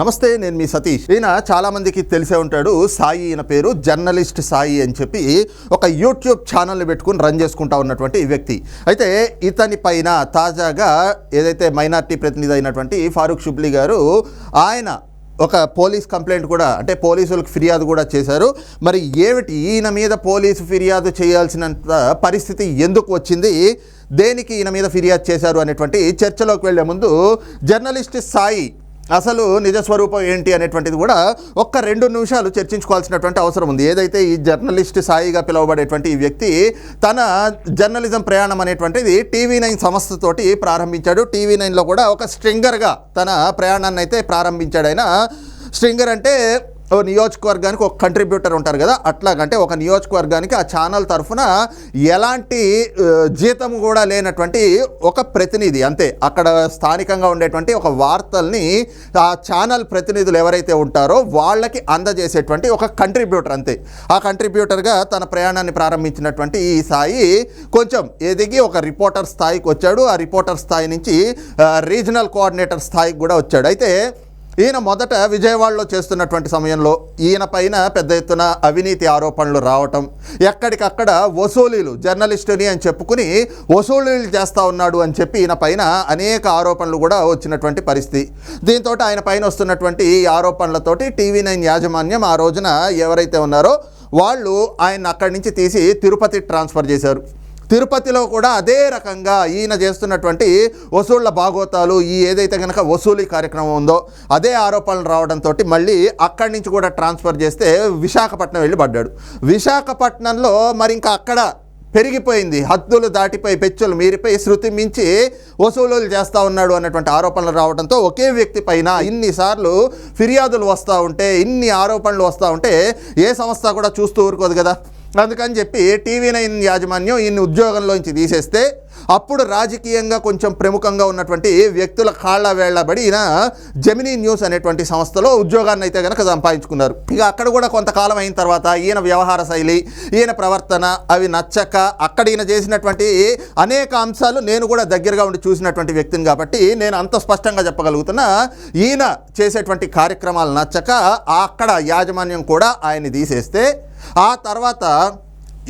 నమస్తే నేను మీ సతీష్. ఈయన చాలా మందికి తెలిసే ఉంటాడు. సాయి ఈయన పేరు జర్నలిస్ట్ సాయి అని చెప్పి ఒక యూట్యూబ్ ఛానల్ని పెట్టుకుని రన్ చేసుకుంటా ఉన్నటువంటి వ్యక్తి. అయితే ఇతని పైన తాజాగా ఏదైతే మైనార్టీ ప్రతినిధి అయినటువంటి ఫారూక్ షుబ్లీ గారు ఆయన ఒక పోలీస్ కంప్లైంట్ కూడా అంటే పోలీసులకు ఫిర్యాదు కూడా చేశారు. మరి ఏమిటి ఈయన మీద పోలీసు ఫిర్యాదు చేయాల్సినంత పరిస్థితి ఎందుకు వచ్చింది? దేనికి ఈయన మీద ఫిర్యాదు చేశారు అనేటువంటి చర్చలోకి వెళ్ళే ముందు జర్నలిస్ట్ సాయి అసలు నిజ స్వరూపం ఏంటి అనేటువంటిది కూడా ఒక్క రెండు నిమిషాలు చర్చించుకోవాల్సినటువంటి అవసరం ఉంది. ఏదైతే ఈ జర్నలిస్ట్ సాయిగా పిలువబడేటువంటి ఈ వ్యక్తి తన జర్నలిజం ప్రయాణం అనేటువంటిది టీవీ నైన్ సంస్థతోటి ప్రారంభించాడు. టీవీ నైన్లో కూడా ఒక స్ట్రింగర్గా తన ప్రయాణాన్ని అయితే ప్రారంభించాడు. ఆయన స్ట్రింగర్ అంటే నియోజకవర్గానికి ఒక కంట్రిబ్యూటర్ ఉంటారు కదా అట్లాగంటే ఒక నియోజకవర్గానికి ఆ ఛానల్ తరఫున ఎలాంటి జీతం కూడా లేనటువంటి ఒక ప్రతినిధి అంతే అక్కడ స్థానికంగా ఉండేటువంటి ఒక వార్తల్ని ఆ ఛానల్ ప్రతినిధులు ఎవరైతే ఉంటారో వాళ్ళకి అందజేసేటువంటి ఒక కంట్రిబ్యూటర్ అంతే. ఆ కంట్రిబ్యూటర్గా తన ప్రయాణాన్ని ప్రారంభించినటువంటి ఈ సాయి కొంచెం ఎదిగి ఒక రిపోర్టర్ స్థాయికి వచ్చాడు. ఆ రిపోర్టర్ స్థాయి నుంచి రీజనల్ కోఆర్డినేటర్ స్థాయికి కూడా వచ్చాడు. అయితే ఈయన మొదట విజయవాడలో చేస్తున్నటువంటి సమయంలో ఈయన పైన పెద్ద ఎత్తున అవినీతి ఆరోపణలు రావటం ఎక్కడికక్కడ వసూలీలు జర్నలిస్టుని అని చెప్పుకుని వసూలీలు చేస్తూ ఉన్నాడు అని చెప్పి ఈయన పైన అనేక ఆరోపణలు కూడా వచ్చినటువంటి పరిస్థితి. దీంతో ఆయన పైన వస్తున్నటువంటి ఈ ఆరోపణలతోటి టీవీ నైన్ యాజమాన్యం ఆ రోజున ఎవరైతే ఉన్నారో వాళ్ళు ఆయన అక్కడి నుంచి తీసి తిరుపతి ట్రాన్స్ఫర్ చేశారు. తిరుపతిలో కూడా అదే రకంగా ఈయన చేస్తున్నటువంటి వసూళ్ళ భాగోతాలు ఈ ఏదైతే కనుక వసూలీ కార్యక్రమం ఉందో అదే ఆరోపణలు రావడంతో మళ్ళీ అక్కడి నుంచి కూడా ట్రాన్స్ఫర్ చేస్తే విశాఖపట్నం వెళ్ళి పడ్డాడు. విశాఖపట్నంలో మరి ఇంకా అక్కడ పెరిగిపోయింది. హద్దులు దాటిపోయి పెచ్చులు మీరిపోయి శృతి మించి వసూలులు చేస్తూ ఉన్నాడు అన్నటువంటి ఆరోపణలు రావడంతో ఒకే వ్యక్తి పైన ఇన్నిసార్లు ఫిర్యాదులు వస్తూ ఉంటే ఇన్ని ఆరోపణలు వస్తూ ఉంటే ఏ సంస్థ కూడా చూస్తూ ఊరుకోదు కదా. అందుకని చెప్పి టీవీ నైన్ యాజమాన్యం ఈయన్ని ఉద్యోగంలోంచి తీసేస్తే అప్పుడు రాజకీయంగా కొంచెం ప్రముఖంగా ఉన్నటువంటి వ్యక్తుల కాళ్ళ వేళ్ళబడి ఈయన జమినీ న్యూస్ అనేటువంటి సంస్థలో ఉద్యోగాన్ని అయితే కనుక సంపాదించుకున్నారు. ఇక అక్కడ కూడా కొంతకాలం అయిన తర్వాత ఈయన వ్యవహార శైలి ఈయన ప్రవర్తన అవి నచ్చక అక్కడ ఈయన చేసినటువంటి అనేక అంశాలు నేను కూడా దగ్గరగా ఉండి చూసినటువంటి వ్యక్తిని కాబట్టి నేను అంత స్పష్టంగా చెప్పగలుగుతున్నా ఈయన చేసేటువంటి కార్యక్రమాలు నచ్చక అక్కడ యాజమాన్యం కూడా ఆయన్ని తీసేస్తే ఆ తర్వాత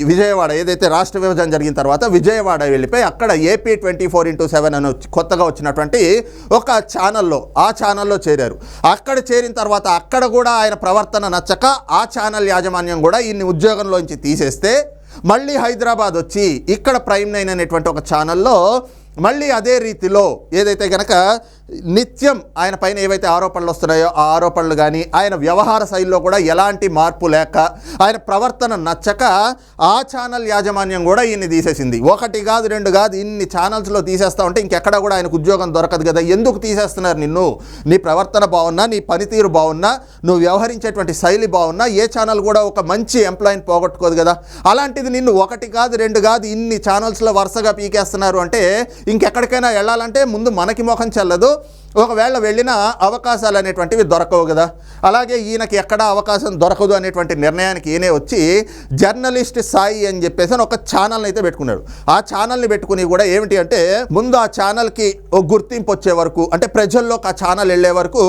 విజయవాడ ఏదైతే రాష్ట్ర విభజన జరిగిన తర్వాత విజయవాడ వెళ్ళిపోయి అక్కడ AP twenty four into seven అని కొత్తగా వచ్చినటువంటి ఒక ఛానల్లో ఆ ఛానల్లో చేరారు. అక్కడ చేరిన తర్వాత అక్కడ కూడా ఆయన ప్రవర్తన నచ్చక ఆ ఛానల్ యాజమాన్యం కూడా ఈయన్ని ఉద్యోగంలోంచి తీసేస్తే మళ్ళీ హైదరాబాద్ వచ్చి ఇక్కడ ప్రైమ్ నైన్ అనేటువంటి ఒక ఛానల్లో మళ్ళీ అదే రీతిలో ఏదైతే కనుక నిత్యం ఆయన పైన ఏవైతే ఆరోపణలు వస్తున్నాయో ఆ ఆరోపణలు కానీ ఆయన వ్యవహార శైలిలో కూడా ఎలాంటి మార్పు లేక ఆయన ప్రవర్తన నచ్చక ఆ ఛానల్ యాజమాన్యం కూడా ఈయన్ని తీసేసింది. ఒకటి కాదు రెండు కాదు ఇన్ని ఛానల్స్లో తీసేస్తా ఉంటే ఇంకెక్కడ కూడా ఆయనకు ఉద్యోగం దొరకదు కదా. ఎందుకు తీసేస్తున్నారు నిన్ను? నీ ప్రవర్తన బాగున్నా నీ పనితీరు బాగున్నా నువ్వు వ్యవహరించేటువంటి శైలి బాగున్నా ఏ ఛానల్ కూడా ఒక మంచి ఎంప్లాయీని పోగొట్టుకోదు కదా. అలాంటిది నిన్ను ఒకటి కాదు రెండు కాదు ఇన్ని ఛానల్స్లో వరుసగా పీకేస్తున్నారు అంటే ఇంకెక్కడికైనా వెళ్ళాలంటే ముందు మనకి ముఖం చెల్లదు ఒకవేళ వెళ్ళిన అవకాశాలు అనేటువంటివి దొరకవు కదా. అలాగే ఈయనకి ఎక్కడా అవకాశం దొరకదు అనేటువంటి నిర్ణయానికి ఈయనే వచ్చి జర్నలిస్ట్ సాయి అని చెప్పేసి అని ఒక ఛానల్ని అయితే పెట్టుకున్నాడు. ఆ ఛానల్ని పెట్టుకుని కూడా ఏమిటి అంటే ముందు ఆ ఛానల్కి ఒక గుర్తింపు వచ్చే వరకు అంటే ప్రజల్లోకి ఆ ఛానల్ వెళ్ళే వరకు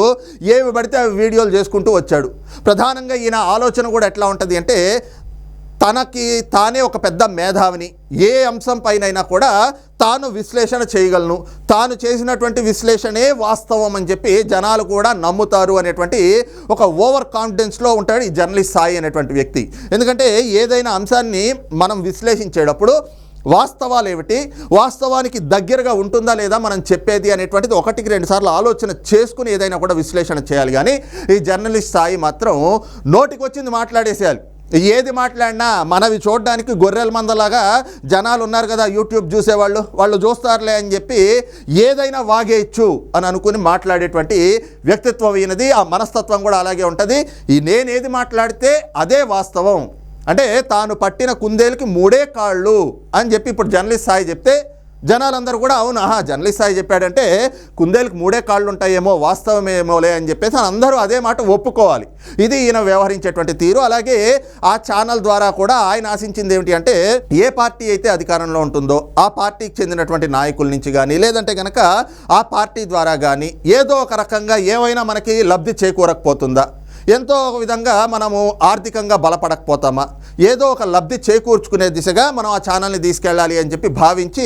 ఏవి పడితే వీడియోలు చేసుకుంటూ వచ్చాడు. ప్రధానంగా ఈయన ఆలోచన కూడా ఎట్లా ఉంటుంది అంటే తనకి తానే ఒక పెద్ద మేధావిని ఏ అంశం పైనైనా కూడా తాను విశ్లేషణ చేయగలను. తాను చేసినటువంటి విశ్లేషణే వాస్తవం అని చెప్పి జనాలు కూడా నమ్ముతారు అనేటువంటి ఒక ఓవర్ కాన్ఫిడెన్స్లో ఉంటాడు ఈ జర్నలిస్ట్ సాయి అనేటువంటి వ్యక్తి. ఎందుకంటే ఏదైనా అంశాన్ని మనం విశ్లేషించేటప్పుడు వాస్తవాలు ఏమిటి? వాస్తవానికి దగ్గరగా ఉంటుందా లేదా మనం చెప్పేది అనేటువంటిది ఒకటికి రెండు సార్లు ఆలోచన చేసుకుని ఏదైనా కూడా విశ్లేషణ చేయాలి. కానీ ఈ జర్నలిస్ట్ స్థాయి మాత్రం నోటికి వచ్చింది మాట్లాడేసేయాలి. ఏది మాట్లాడినా మనవి చూడడానికి గొర్రెల మందలాగా జనాలు ఉన్నారు కదా యూట్యూబ్ చూసేవాళ్ళు. వాళ్ళు చూస్తారులే అని చెప్పి ఏదైనా వాగేయచ్చు అని అనుకుని మాట్లాడేటువంటి వ్యక్తిత్వం ఈయనది ఆ మనస్తత్వం కూడా అలాగే ఉంటుంది. ఈ నేనేది మాట్లాడితే అదే వాస్తవం. అంటే తాను పట్టిన కుందేలుకి మూడే కాళ్ళు అని చెప్పి ఇప్పుడు జర్నలిస్ట్ సాయి చెప్తే జనాలందరూ కూడా అవును ఆహా జర్నలిస్ట్ సాయి చెప్పాడంటే కుందేలకు మూడే కాళ్ళు ఉంటాయేమో వాస్తవమేమోలే అని చెప్పేసి అందరూ అదే మాట ఒప్పుకోవాలి. ఇది ఈయన వ్యవహరించేటువంటి తీరు. అలాగే ఆ ఛానల్ ద్వారా కూడా ఆయన ఆశించింది ఏమిటి అంటే ఏ పార్టీ అయితే అధికారంలో ఉంటుందో ఆ పార్టీకి చెందినటువంటి నాయకుల నుంచి కానీ లేదంటే కనుక ఆ పార్టీ ద్వారా కానీ ఏదో ఒక రకంగా ఏమైనా మనకి లబ్ధి చేకూరకపోతుందా? ఎంతో ఒక విధంగా మనము ఆర్థికంగా బలపడకపోతామా? ఏదో ఒక లబ్ధి చేకూర్చుకునే దిశగా మనం ఆ ఛానల్ని తీసుకెళ్ళాలి అని చెప్పి భావించి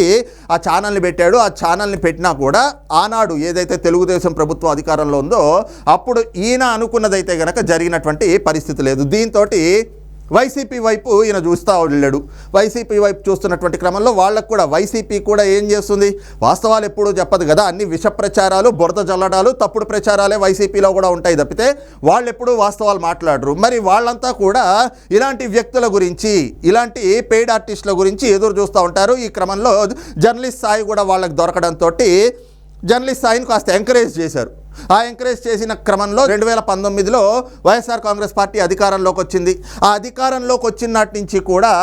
ఆ ఛానల్ని పెట్టాడు. ఆ ఛానల్ని పెట్టినా కూడా ఆనాడు ఏదైతే తెలుగుదేశం ప్రభుత్వం అధికారంలో ఉందో అప్పుడు ఈయన అనుకున్నదైతే గనక జరిగినటువంటి పరిస్థితి లేదు. దీంతో వైసీపీ వైపు ఈయన చూస్తూ వెళ్ళాడు. వైసీపీ వైపు చూస్తున్నటువంటి క్రమంలో వాళ్ళకు కూడా వైసీపీ కూడా ఏం చేస్తుంది? వాస్తవాలు ఎప్పుడూ చెప్పదు కదా. అన్ని విష ప్రచారాలు బురద జల్లడాలు తప్పుడు ప్రచారాలే వైసీపీలో కూడా ఉంటాయి తప్పితే వాళ్ళు ఎప్పుడూ వాస్తవాలు మాట్లాడరు. మరి వాళ్ళంతా కూడా ఇలాంటి వ్యక్తుల గురించి ఇలాంటి పెయిడ్ ఆర్టిస్టుల గురించి ఎదురు చూస్తూ ఉంటారు. ఈ క్రమంలో జర్నలిస్ట్ స్థాయి కూడా వాళ్ళకి దొరకడంతో జర్నలిస్ట్ స్థాయిని కాస్త ఎంకరేజ్ చేశారు. ఆ ఎంకరేజ్ చేసిన క్రమంలో రెండు వేల పంతొమ్మిదిలో వైఎస్ఆర్ కాంగ్రెస్ పార్టీ అధికారంలోకి వచ్చింది. ఆ అధికారంలోకి వచ్చిన నాటి నుంచి కూడా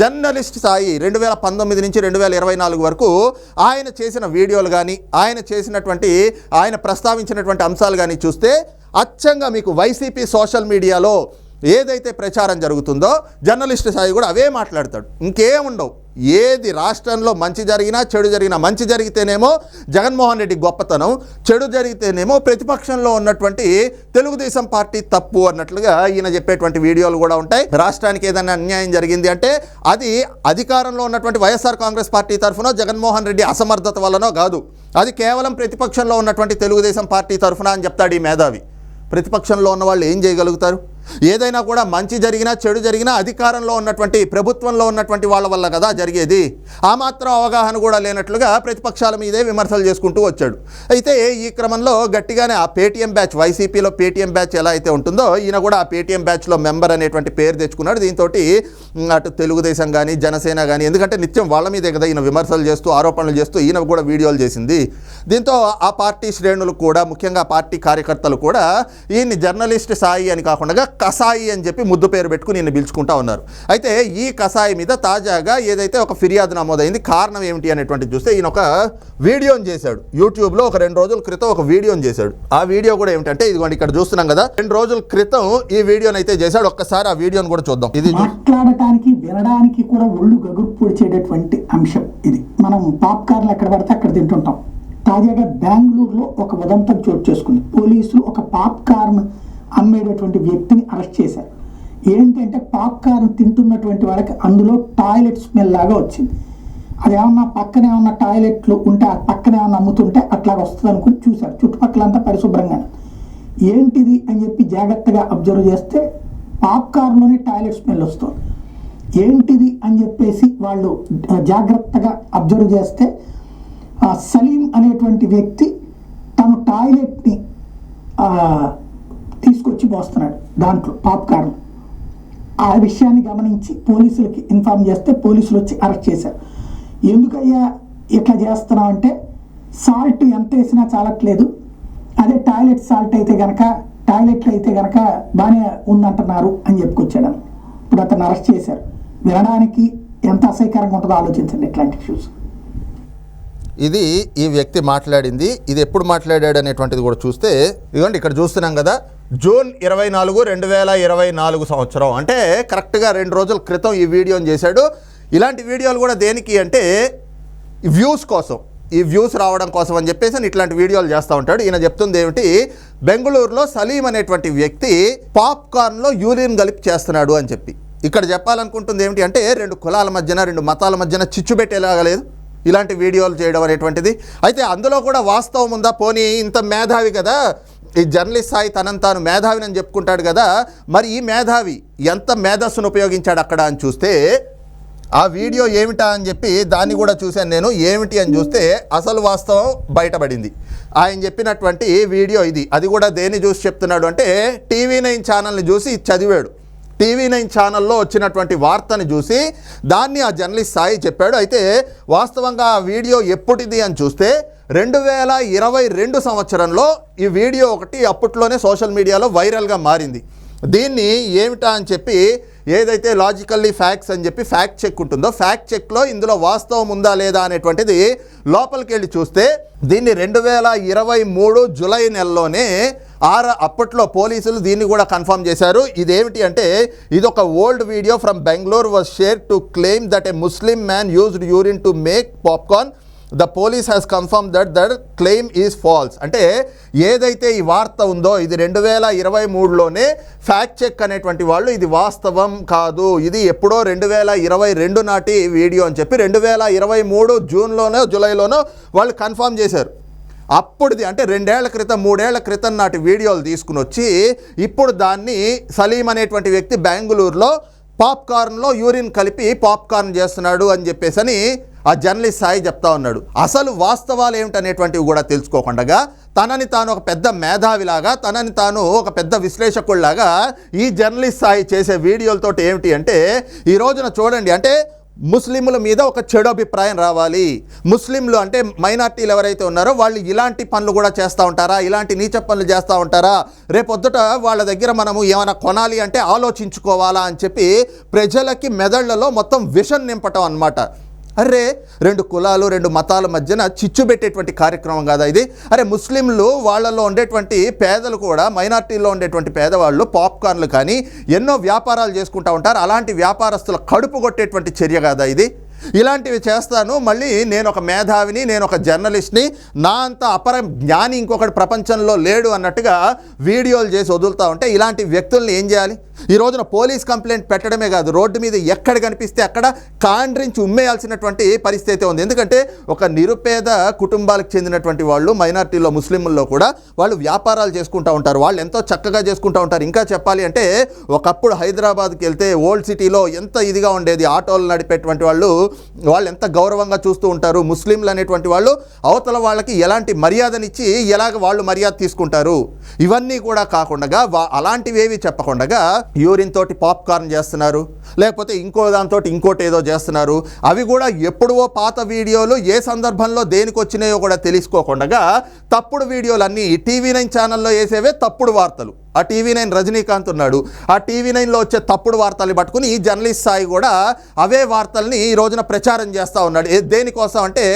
జర్నలిస్ట్ స్థాయి రెండు వేల పంతొమ్మిది నుంచి రెండు వేల ఇరవై నాలుగు వరకు ఆయన చేసిన వీడియోలు కానీ ఆయన చేసినటువంటి ఆయన ప్రస్తావించినటువంటి అంశాలు కానీ చూస్తే అచ్చంగా మీకు వైసీపీ సోషల్ మీడియాలో ఏదైతే ప్రచారం జరుగుతుందో జర్నలిస్ట్ స్థాయి కూడా అవే మాట్లాడతాడు. ఇంకేముండవు. ఏది రాష్ట్రంలో మంచి జరిగినా చెడు జరిగినా మంచి జరిగితేనేమో జగన్మోహన్ రెడ్డి గొప్పతనం చెడు జరిగితేనేమో ప్రతిపక్షంలో ఉన్నటువంటి తెలుగుదేశం పార్టీ తప్పు అన్నట్లుగా ఈయన చెప్పేటువంటి వీడియోలు కూడా ఉంటాయి. రాష్ట్రానికి ఏదైనా అన్యాయం జరిగింది అంటే అది అధికారంలో ఉన్నటువంటి వైఎస్ఆర్ కాంగ్రెస్ పార్టీ తరఫున జగన్మోహన్ రెడ్డి అసమర్థత వల్లనో కాదు. అది కేవలం ప్రతిపక్షంలో ఉన్నటువంటి తెలుగుదేశం పార్టీ తరఫున అని చెప్తాడు ఈ మేధావి. ప్రతిపక్షంలో ఉన్న వాళ్ళు ఏం చేయగలుగుతారు? ఏదైనా కూడా మంచి జరిగినా చెడు జరిగినా అధికారంలో ఉన్నటువంటి ప్రభుత్వంలో ఉన్నటువంటి వాళ్ళ వల్ల కదా జరిగేది. ఆ మాత్రం అవగాహన కూడా లేనట్లుగా ప్రతిపక్షాల మీదే విమర్శలు చేసుకుంటూ వచ్చాడు. అయితే ఈ క్రమంలో గట్టిగానే ఆ పేటీఎం బ్యాచ్ వైసీపీలో పేటీఎం బ్యాచ్ ఎలా అయితే ఉంటుందో ఈయన కూడా ఆ పేటీఎం బ్యాచ్లో మెంబర్ అనేటువంటి పేరు తెచ్చుకున్నాడు. దీంతో అటు తెలుగుదేశం కానీ జనసేన కానీ ఎందుకంటే నిత్యం వాళ్ళ మీదే కదా ఈయన విమర్శలు చేస్తూ ఆరోపణలు చేస్తూ ఈయన కూడా వీడియోలు చేసింది. దీంతో ఆ పార్టీ శ్రేణులు కూడా ముఖ్యంగా పార్టీ కార్యకర్తలు కూడా ఈయన్ని జర్నలిస్ట్ సాయి అని కాకుండా కసాయి అని చెప్పి ముద్దు పేరు పెట్టుకుని నిన్ను పిలుచుకుంటా ఉన్నారు. అయితే ఈ కసాయి మీద తాజాగా ఏదైతే ఒక ఫిర్యాదు నమోదైంది కారణం ఏమిటి అనేటువంటిది చూస్తే ఈయన ఒక వీడియోని చేశాడు. యూట్యూబ్లో ఒక రెండు రోజుల క్రితం ఒక వీడియోని చేశాడు. ఆ వీడియో కూడా ఏమిటంటే ఇదిగోండి ఇక్కడ చూస్తున్నాం కదా రెండు రోజుల క్రితం ఈ వీడియోని అయితే చేశాడు. ఒక్కసారి ఆ వీడియోని కూడా చూద్దాం. ఇది మాట్లాడటానికి వినడానికి కూడా ఒళ్ళు గగురు పొడిచేటటువంటి అంశం ఇది. మనం పాప్కార్న్లు ఎక్కడ పడితే అక్కడ తింటుంటాం. తాజాగా బెంగళూరులో ఒక ఉదంతం చోటు చేసుకుంది. పోలీసులు ఒక పాప్కార్న్ అమ్మేటటువంటి వ్యక్తిని అరెస్ట్ చేశారు. ఏంటంటే పాప్కార్న్ తింటున్నటువంటి వాళ్ళకి అందులో టాయిలెట్ స్మెల్ లాగా వచ్చింది. అది ఏమన్నా పక్కన ఏమన్నా టాయిలెట్లు ఉంటే ఆ పక్కన ఏమన్నా అమ్ముతుంటే అట్లా వస్తుంది అనుకుని చూశారు. చుట్టుపక్కలంతా పరిశుభ్రంగానే. ఏంటిది అని చెప్పి జాగ్రత్తగా అబ్జర్వ్ చేస్తే పాప్కార్న్లోనే టాయిలెట్ స్మెల్ వస్తుంది. ఏంటిది అని చెప్పేసి వాళ్ళు జాగ్రత్తగా అబ్జర్వ్ చేస్తే సలీం అనేటువంటి వ్యక్తి తను టాయిలెట్ని తీసుకొచ్చి పోస్తున్నాడు దాంట్లో పాప్కార్న్. ఆ విషయాన్ని గమనించి పోలీసులకి ఇన్ఫామ్ చేస్తే పోలీసులు వచ్చి అరెస్ట్ చేశారు. ఎందుకయ్యా ఇట్లా చేస్తున్నావు అంటే సాల్ట్ ఎంత వేసినా చాలట్లేదు. అదే టాయిలెట్ సాల్ట్ అయితే కనుక టాయిలెట్లు అయితే కనుక బాగానే ఉందంటున్నారు అని చెప్పుకొచ్చాడు ఇప్పుడు అతను అరెస్ట్ చేశారు. వినడానికి ఎంత అసహ్యకరంగా ఉంటుందో ఆలోచించండి ఇట్లాంటి ఇష్యూస్ ఇది ఈ వ్యక్తి మాట్లాడింది ఇది ఎప్పుడు మాట్లాడాడు అనేటువంటిది కూడా చూస్తే ఇదిగోండి ఇక్కడ చూస్తున్నాం కదా జూన్ ఇరవై నాలుగు రెండు వేల ఇరవై నాలుగు సంవత్సరం. అంటే కరెక్ట్గా రెండు రోజుల క్రితం ఈ వీడియోని చేశాడు. ఇలాంటి వీడియోలు కూడా దేనికి అంటే వ్యూస్ కోసం ఈ వ్యూస్ రావడం కోసం అని చెప్పేసి ఇట్లాంటి వీడియోలు చేస్తూ ఉంటాడు. ఈయన చెప్తుంది ఏమిటి? బెంగళూరులో సలీం అనేటువంటి వ్యక్తి పాప్కార్న్లో యూరిన్ కలిపి చేస్తున్నాడు అని చెప్పి. ఇక్కడ చెప్పాలనుకుంటుంది ఏమిటి అంటే రెండు కులాల మధ్యన రెండు మతాల మధ్యన చిచ్చు పెట్టేలాగా లేదు. ఇలాంటి వీడియోలు చేయడం అనేటువంటిది. అయితే అందులో కూడా వాస్తవం ఉందా? పోనీ ఇంత మేధావి కదా. ఈ జర్నలిస్ట్ సాయి తనని తాను మేధావిని అని చెప్పుకుంటాడు కదా మరి ఈ మేధావి ఎంత మేధస్సును ఉపయోగించాడు అక్కడ అని చూస్తే ఆ వీడియో ఏమిటా అని చెప్పి దాన్ని కూడా చూశాను నేను ఏమిటి అని చూస్తే అసలు వాస్తవం బయటపడింది. ఆయన చెప్పినటువంటి వీడియో ఇది. అది కూడా దేన్ని చూసి చెప్తున్నాడు అంటే టీవీ నైన్ ఛానల్ని చూసి చదివాడు. టీవీ నైన్ ఛానల్లో వచ్చినటువంటి వార్తని చూసి దాన్ని ఆ జర్నలిస్ట్ సాయి చెప్పాడు. అయితే వాస్తవంగా ఆ వీడియో ఎప్పుటిది అని చూస్తే రెండు వేల ఇరవై రెండు సంవత్సరంలో ఈ వీడియో ఒకటి అప్పట్లోనే సోషల్ మీడియాలో వైరల్గా మారింది. దీన్ని ఏమిటా అని చెప్పి ఏదైతే లాజికల్లీ ఫ్యాక్ట్స్ అని చెప్పి ఫ్యాక్ట్ చెక్ ఉంటుందో ఫ్యాక్ట్ చెక్లో ఇందులో వాస్తవం ఉందా లేదా అనేటువంటిది లోపలికి వెళ్ళి చూస్తే దీన్ని రెండు వేల ఇరవై మూడు జూలై నెలలోనే ఆర అప్పట్లో పోలీసులు దీన్ని కూడా కన్ఫర్మ్ చేశారు. ఇదేమిటి అంటే ఇది ఒక old video from Bengaluru was share to claim that a Muslim man used urine to make popcorn the police has confirm that that claim is false అంటే ఏదైతే ఈ వార్త ఉందో ఇది రెండు వేల ఇరవై మూడులోనే ఫ్యాక్ట్ చెక్ అనేటువంటి వాళ్ళు ఇది వాస్తవం కాదు. ఇది ఎప్పుడో రెండు వేల ఇరవై రెండు నాటి వీడియో అని చెప్పి రెండు వేల ఇరవై మూడు జూన్లోనో జూలైలోనో వాళ్ళు కన్ఫర్మ్ చేశారు. అప్పుడుది అంటే రెండేళ్ళ క్రితం మూడేళ్ళ క్రితం నాటి వీడియోలు తీసుకుని వచ్చి ఇప్పుడు దాన్ని సలీం అనేటువంటి వ్యక్తి బెంగళూరులో పాప్కార్న్లో యూరిన్ కలిపి పాప్కార్న్ చేస్తున్నాడు అని చెప్పేసని ఆ జర్నలిస్ట్ సాయి చెప్తా ఉన్నాడు అసలు వాస్తవాలు ఏమిటనేటువంటివి కూడా తెలుసుకోకుండా తనని తాను ఒక పెద్ద మేధావిలాగా తనని తాను ఒక పెద్ద విశ్లేషకుల్లాగా ఈ జర్నలిస్ట్ సాయి చేసే వీడియోలతోటి ఏమిటి అంటే ఈ రోజున చూడండి అంటే ముస్లింల మీద ఒక చెడు అభిప్రాయం రావాలి. ముస్లింలు అంటే మైనార్టీలు ఎవరైతే ఉన్నారో వాళ్ళు ఇలాంటి పనులు కూడా చేస్తూ ఉంటారా? ఇలాంటి నీచ పనులు చేస్తూ ఉంటారా? రేపొద్దుట వాళ్ళ దగ్గర మనము ఏమైనా కొనాలి అంటే ఆలోచించుకోవాలా? అని చెప్పి ప్రజలకి మెదళ్ళలో మొత్తం విషం నింపటం అనమాట అరే రెండు కులాలు రెండు మతాల మధ్యన చిచ్చు పెట్టేటువంటి కార్యక్రమం కాదా ఇది? అరే ముస్లింలు వాళ్ళలో ఉండేటువంటి పేదలు కూడా మైనార్టీలో ఉండేటువంటి పేదవాళ్ళు పాప్కార్న్లు కానీ ఎన్నో వ్యాపారాలు చేసుకుంటూ ఉంటారు. అలాంటి వ్యాపారస్తుల కడుపు కొట్టేటువంటి చర్య కాదా ఇది? ఇలాంటివి చేస్తాను. మళ్ళీ నేను ఒక మేధావిని నేను ఒక జర్నలిస్ట్ని నా అంత అపర జ్ఞాని ఇంకొకటి ప్రపంచంలో లేడు అన్నట్టుగా వీడియోలు చేసి వదులుతూ ఉంటే ఇలాంటి వ్యక్తుల్ని ఏం చేయాలి? ఈ రోజున పోలీస్ కంప్లైంట్ పెట్టడమే కాదు రోడ్డు మీద ఎక్కడ కనిపిస్తే అక్కడ కాండ్రించి ఉమ్మేయాల్సినటువంటి పరిస్థితి అయితే ఉంది. ఎందుకంటే ఒక నిరుపేద కుటుంబాలకు చెందినటువంటి వాళ్ళు మైనార్టీలో ముస్లింల్లో కూడా వాళ్ళు వ్యాపారాలు చేసుకుంటూ ఉంటారు. వాళ్ళు ఎంతో చక్కగా చేసుకుంటూ ఉంటారు. ఇంకా చెప్పాలి అంటే ఒకప్పుడు హైదరాబాద్కి వెళ్తే ఓల్డ్ సిటీలో ఎంత ఇదిగా ఉండేది ఆటోలు నడిపేటువంటి వాళ్ళు వాళ్ళు ఎంత గౌరవంగా చూస్తూ ఉంటారు. ముస్లింలు అనేటువంటి వాళ్ళు అవతల వాళ్ళకి ఎలాంటి మర్యాదనిచ్చి ఎలాగ వాళ్ళు మర్యాద తీసుకుంటారు? ఇవన్నీ కూడా కాకుండా అలాంటివేవి చెప్పకుండా యూరిన్ తోటి పాప్కార్న్ చేస్తున్నారు. లేకపోతే ఇంకో దాంతో ఇంకోటి ఏదో చేస్తున్నారు. అవి కూడా ఎప్పుడో పాత వీడియోలు ఏ సందర్భంలో దేనికి వచ్చినాయో కూడా తెలుసుకోకుండా తప్పుడు వీడియోలన్నీ టీవీ నైన్ ఛానల్లో వేసేవే తప్పుడు వార్తలు. ఆ టీవీ నైన్ రజనీకాంత్ ఉన్నాడు. ఆ టీవీ నైన్లో వచ్చే తప్పుడు వార్తలు పట్టుకుని ఈ జర్నలిస్ట్ సాయి కూడా అవే వార్తల్ని ఈ రోజున ప్రచారం చేస్తూ ఉన్నాడు. దేనికోసం అంటే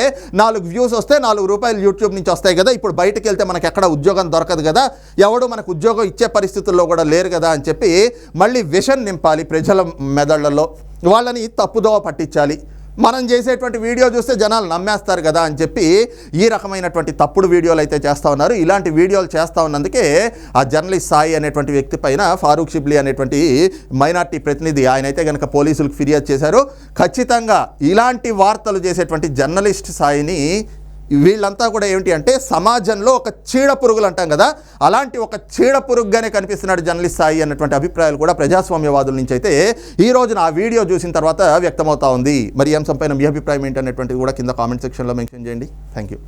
నాలుగు వ్యూస్ వస్తే నాలుగు రూపాయలు యూట్యూబ్ నుంచి వస్తాయి కదా ఇప్పుడు బయటకు వెళ్తే మనకి ఎక్కడ ఉద్యోగం దొరకదు కదా ఎవడు మనకు ఉద్యోగం ఇచ్చే పరిస్థితుల్లో కూడా లేరు కదా అని చెప్పి మళ్ళీ విషన్ నింపాలి ప్రజల మెదళ్ళలో వాళ్ళని తప్పుదోవ పట్టించాలి. మనం చేసేటువంటి వీడియో చూస్తే జనాలు నమ్మేస్తారు కదా అని చెప్పి ఈ రకమైనటువంటి తప్పుడు వీడియోలు అయితే చేస్తూ ఉన్నారు. ఇలాంటి వీడియోలు చేస్తూ ఉన్నందుకే ఆ జర్నలిస్ట్ సాయి అనేటువంటి వ్యక్తి పైన ఫారూక్ షిబ్లీ అనేటువంటి మైనార్టీ ప్రతినిధి ఆయన అయితే కనుక పోలీసులకు ఫిర్యాదు చేశారు. ఖచ్చితంగా ఇలాంటి వార్తలు చేసేటువంటి జర్నలిస్ట్ సాయిని వీళ్ళంతా కూడా ఏమిటి అంటే సమాజంలో ఒక చీడ పురుగులు అంటాం కదా అలాంటి ఒక చీడ పురుగుగానే కనిపిస్తున్నాడు జర్నలిస్ట్ సాయి అన్నటువంటి అభిప్రాయాలు కూడా ప్రజాస్వామ్యవాదుల నుంచి అయితే ఈ రోజున ఆ వీడియో చూసిన తర్వాత వ్యక్తమవుతా ఉంది. మరి ఈ అంశంపైన మీ అభిప్రాయం ఏంటనేటువంటిది కూడా కింద కామెంట్ సెక్షన్లో మెన్షన్ చేయండి. Thank you